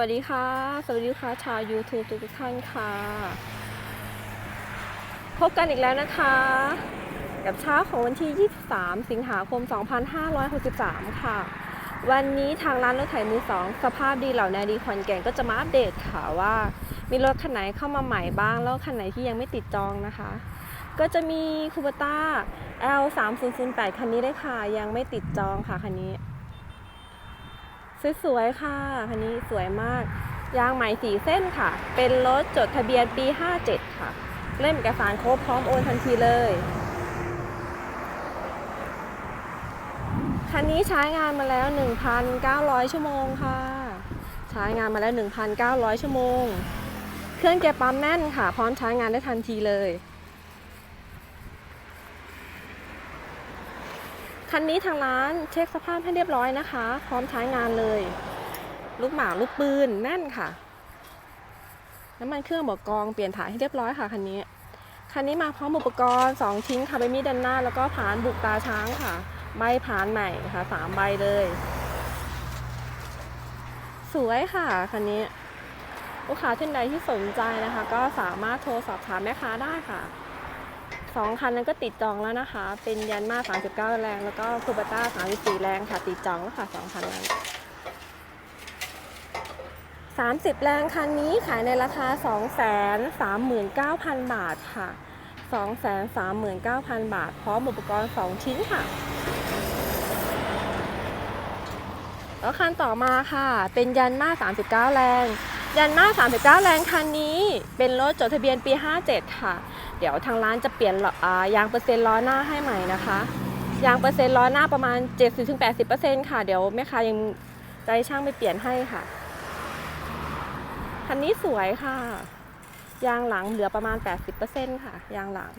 วัสดีค่ะ สวัสดีค่ะชาว YouTube ทุกท่านค่ะ พบกันอีกแล้วนะคะ กับเช้าของวันที่ 23 สิงหาคม 2563 ค่ะ วันนี้ทางร้านรถไถมือสองสภาพดีเหล่านาดีขอนแก่นก็จะมาอัปเดตค่ะว่า มีรถคันไหนเข้ามาใหม่บ้าง แล้วคันไหนที่ยังไม่ติดจองนะคะ ก็จะมีคูปต้า L 3 0 0 8 คันนี้ได้ค่ะ ยังไม่ติดจองค่ะคันนี้ สวยๆค่ะคันนี้สวยมาก ยางใหม่สีเส้นค่ะ เป็นรถจดทะเบียนปี 57 ค่ะ เล่มเอกสารครบพร้อมโอนทันทีเลยคันนี้ใช้งานมาแล้ว 1,900 ชั่วโมงค่ะ ใช้งานมาแล้ว 1,900 ชั่วโมง เครื่องเกียร์ปั๊มแน่นค่ะ พร้อมใช้งานได้ทันทีเลย คันนี้ทางร้านเช็คสภาพให้เรียบร้อยนะคะ พร้อมใช้งานเลย ลูกหมาลูกปืนแน่นค่ะ น้ำมันเครื่องบอกกองเปลี่ยนถ่ายให้เรียบร้อยค่ะคันนี้ คันนี้มาพร้อมอุปกรณ์ 2 ชิ้นค่ะใบมีดด้านหน้า แล้วก็ผานบุกตาช้างค่ะ ใบผานใหม่ค่ะสามใบเลย สวยค่ะคันนี้ลูกค้าท่านใดที่สนใจนะคะ ก็สามารถโทรสอบถามแม่ค้าได้ค่ะ สองคันนั้นก็ติดจองแล้วนะคะ เป็นยันมา 39 แรง แล้วก็คูบาต้า 34 แรงค่ะ ติดจองแล้วค่ะสองคันนั้น30 แรงคันนี้ขายในราคา 239,000 บาทค่ะ 239,000 บาท พร้อมอุปกรณ์ 2 ชิ้นค่ะ แล้วคันต่อมาค่ะ เป็นยันมา 39 แรง ยันมา 39 แรงคันนี้ เป็นรถจดทะเบียนปี 57 ค่ะ เดี๋ยวทางร้านจะเปลี่ยนยางเปอร์เซ็นต์ล้อหน้าให้ใหม่นะคะ ยางเปอร์เซ็นต์ล้อหน้าประมาณ 70-80%ค่ะ เดี๋ยวแม่ค้ายังใจช่างไปเปลี่ยนให้ค่ะ คันนี้สวยค่ะ ยางหลังเหลือประมาณ 80%ค่ะ ยางหลัง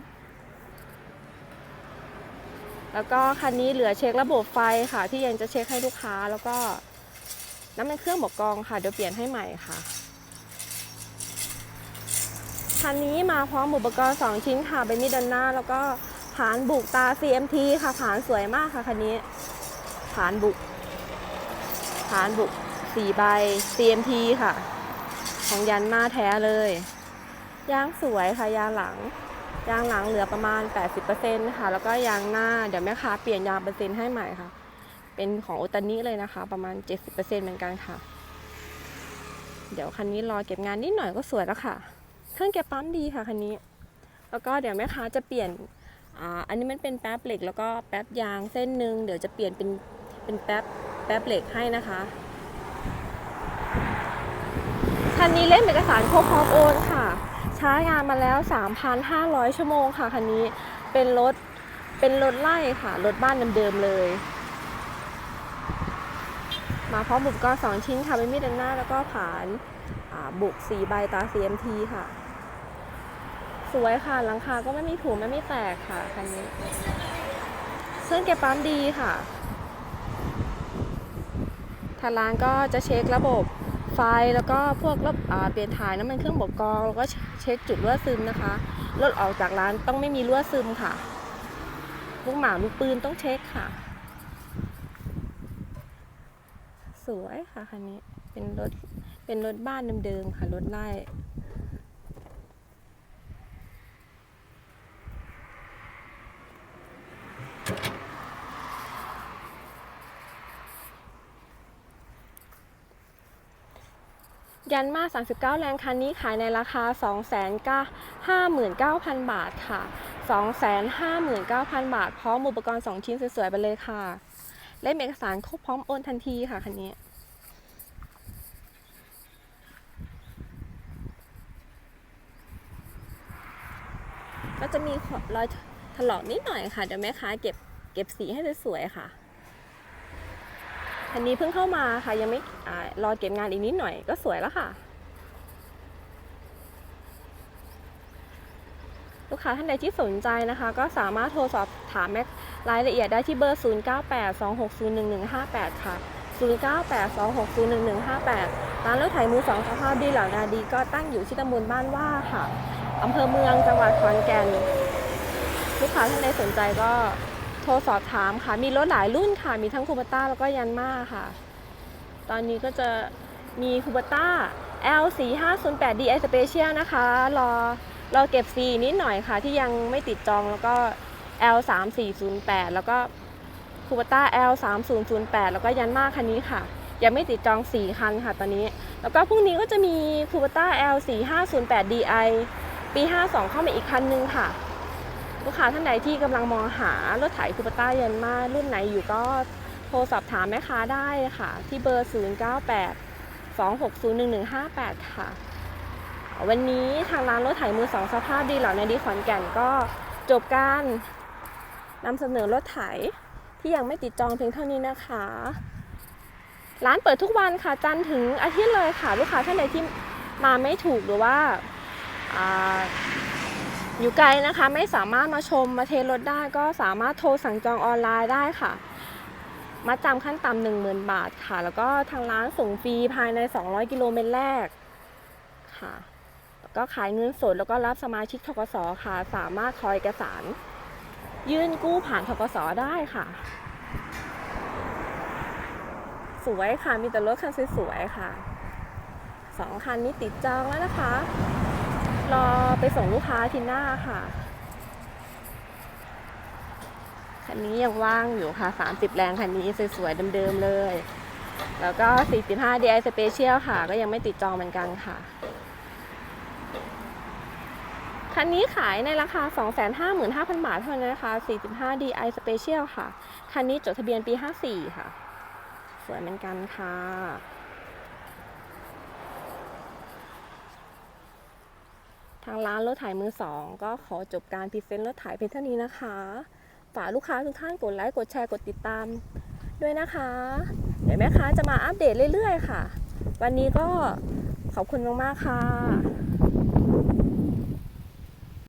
แล้วก็คันนี้เหลือเช็คระบบไฟค่ะ ที่ยังจะเช็คให้ลูกค้าแล้วก็น้ำมันเครื่องบอกกองค่ะ เดี๋ยวเปลี่ยนให้ใหม่ค่ะ คันนี้มาพร้อมอุปกรณ์ 2 ชิ้นค่ะเป็นมิดด้านหน้า แล้วก็ผานบุกตา CMT ค่ะผานสวยมากค่ะคันนี้ผานบุกผานบุก4ใบ CMT ค่ะ ของยันมาแท้เลย ยางสวยค่ะยางหลัง ยางหลังเหลือประมาณ 80%ค่ะ แล้วก็ยางหน้าเดี๋ยวแม่ค้าเปลี่ยนยางเปอร์เซ็นต์ให้ใหม่ค่ะ เป็นของโอตานิเลยนะคะ ประมาณ 70%เหมือนกันค่ะ เดี๋ยวคันนี้รอเก็บงานนิดหน่อยก็สวยแล้วค่ะ เครื่องเก็บปั๊มดีค่ะคันนี้ แล้วก็เดี๋ยวแม่ค้าจะเปลี่ยนอ่าอันนี้มันเป็นแป๊บเหล็ก แล้วก็แป๊บยางเส้นหนึ่งเดี๋ยวจะเปลี่ยนเป็นเป็นแป๊บแป๊บเหล็กให้นะคะคันนี้เล่มเอกสารครบพร้อมโอนค่ะ ใช้งานมาแล้ว 3,500 ชั่วโมงค่ะคันนี้เป็นรถเป็นรถไล่ค่ะรถบ้านเดิมๆเลย มาพร้อมอุปกรณ์2ชิ้นค่ะเป็นมีดด้านหน้าแล้วก็ผานอ่าบุกสีใบตา CMT ค่ะ วยค่ะหลังคาก็ไม่มีถูไม่มีแตกค่ะคันนี้เครื่องเก็บปั๊มดีค่ะทางร้านก็จะเช็คระบบไฟแล้วก็พวกระบเปลี่ยนถ่ายน้ำมันเครื่องบกกองแล้วก็เช็คจุดรั่วซึมนะคะรถออกจากร้านต้องไม่มีรั่วซึมค่ะลูกหมาลูกปืนต้องเช็คค่ะ สวยค่ะคันนี้เป็นรถเป็นรถบ้านเดิมๆค่ะรถไล่ ยันมา 39 แรงคันนี้ขายในราคา 259,000 บาทค่ะ 259,000 บาท พร้อมอุปกรณ์ 2 ชิ้นสวยๆ ไปเลยค่ะเล่มเอกสารครบพร้อมโอนทันทีค่ะคันนี้ก็จะมีรอยถลอกนิดหน่อยค่ะเดี๋ยวแม่ค้าเก็บเก็บสีให้สวยๆค่ะ คันนี้เพิ่งเข้ามาค่ะยังไม่รอเก็บงานอีกนิดหน่อยก็สวยแล้วค่ะ ลูกค้าท่านใดที่สนใจนะคะ ก็สามารถโทรสอบถามแม็กรายละเอียดได้ที่เบอร์ 0982601158 ค่ะ 0982601158 ร้านรถไถมือสองสภาพดีเหล่านาดีก็ตั้งอยู่ที่ตำบลบ้านว่าค่ะอำเภอเมืองจังหวัดขอนแก่น ลูกค้าท่านใดสนใจก็ ทรสอบถามค่ะ มีรถหลายรุ่นค่ะ มีทั้งคูปต้าแล้วก็ยันมาค่ะ ตอนนี้ก็จะมีคูบต้า L 4 5 0 8 DI Special นะคะ รอรอเก็บฟรีนิดหน่อยค่ะ ที่ยังไม่ติดจองแล้วก็ L 3 4 0 8 แล้วก็คูบต้า L 3 0 0 8 แล้วก็ยันมาคันนี้ค่ะ ยังไม่ติดจอง 4 คันค่ะตอนนี้ แล้วก็พรุ่งนี้ก็จะมีคูบต้า L 4 5 0 8 DI ปี 52 เข้ามาอีกคันนึงค่ะ ลูกค้าท่านใดที่กำลังมองหารถไถคูปต้ายันมารุ่นไหนอยู่ก็โทรสอบถามแม่ค้าได้ค่ะ ที่เบอร์ 098 260 1158 ค่ะ วันนี้ทางร้านรถไถมือสองสภาพดีเหล่าในดีขอนแก่นก็จบการนำเสนอรถไถที่ยังไม่ติดจองเพียงเท่านี้นะคะ ร้านเปิดทุกวันค่ะ จันทร์ถึงอาทิตย์เลยค่ะ ลูกค้าท่านใดที่มาไม่ถูกหรือว่า อยู่ไกลนะคะไม่สามารถมาชมมาเทรถได้ก็สามารถโทรสั่งจองออนไลน์ได้ค่ะมาจำขั้นต่ำหนึ่งหมื่นบาทค่ะ แล้วก็ทางร้านส่งฟรีภายใน 200 กิโลเมตรแรกค่ะ ก็ขายเงินสดแล้วก็รับสมาชิกทกสค่ะ สามารถขอเอกสาร ยื่นกู้ผ่านทกสได้ค่ะ สวยค่ะมีแต่รถคันสวยๆค่ะสองคันนี้ติดจองแล้วนะคะ รอไปส่งลูกค้าทีหน้าค่ะ คันนี้ยังว่างอยู่ค่ะ 30 แรงคันนี้สวยๆเดิมๆเลย แล้วก็ 45 DI Special ค่ะ ก็ยังไม่ติดจองเหมือนกันค่ะ คันนี้ขายในราคา 255,000 บาทเท่านั้นนะคะ 45 DI Special ค่ะ คันนี้จดทะเบียนปี 54 ค่ะ สวยเหมือนกันค่ะ ทางร้านรถถ่ายมือสองก็ขอจบการพรีเซนต์รถถ่ายเพียงเท่านี้นะคะ ฝากลูกค้าทุกท่านกดไลค์กดแชร์กดติดตามด้วยนะคะ เดี๋ยวแม่ค้าจะมาอัปเดตเรื่อยๆ ค่ะ วันนี้ก็ขอบคุณมากๆค่ะ